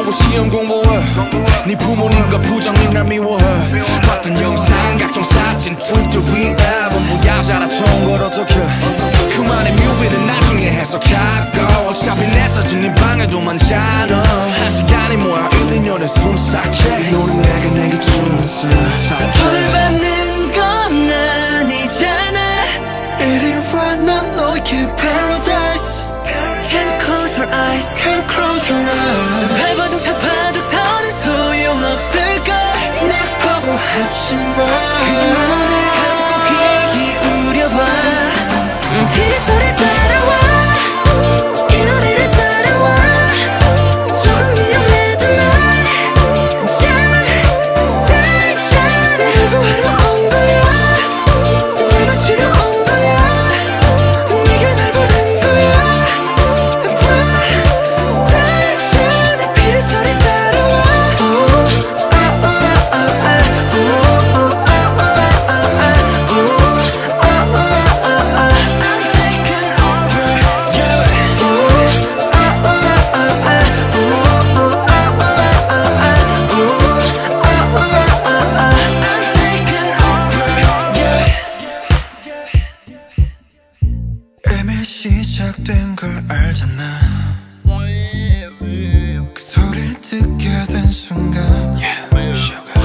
보고 시험 공부해. 네 부모님과 부장님 날 미워해. 봤던 영상 각종 사진 트위터 위에 전부 야자라 좋은 걸 어떡해 그만의 뮤비는 나중에 해석하고 어차피 내 사진 네 방에도 많잖아 한 시간이 뭐야 1, 2년에 숨삭해. 이 노래 내가 내게 주면서 벌 착해 받는 건 아니잖아 이리 와난 너의 paradise. Can't close your eyes. Can't close your eyes 비소리 따라 알잖아. 그 소리를 듣게 된 순간.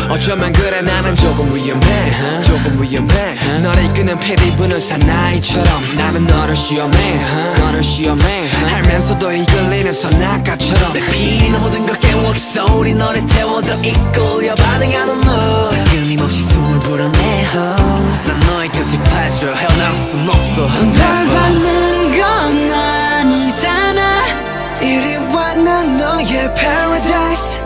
어쩌면 그래 나는 조금 위험해 조금 위험해. 너를 이끄는 피리 부는 사나이처럼 나는 너를 시험해 너를 시험해 알면서도 이끌리는 선악가처럼. 내 피는 모든 걸 깨워 그 소리 너를 태워 더 이끌려 반응하는 너. 끊임없이 숨을 불어내어. 난 너의 guilty pleasure 헤어나올 순 없어. 널 받는 와난 너의 paradise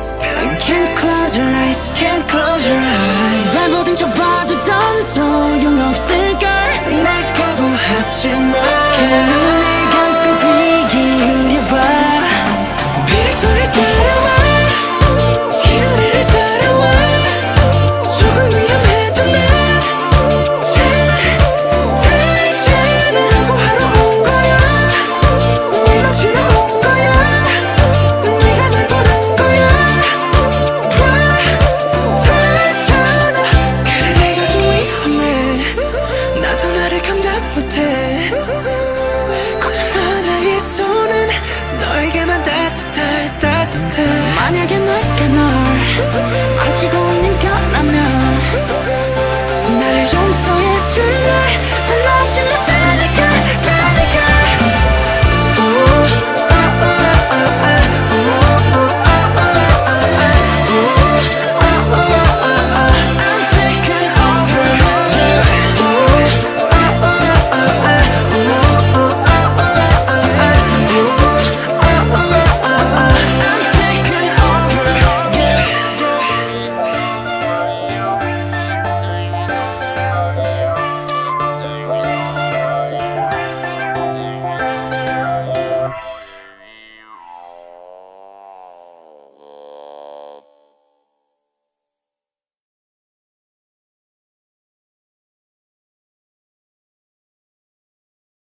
Can't close your eyes Can't close your eyes 날 보든 져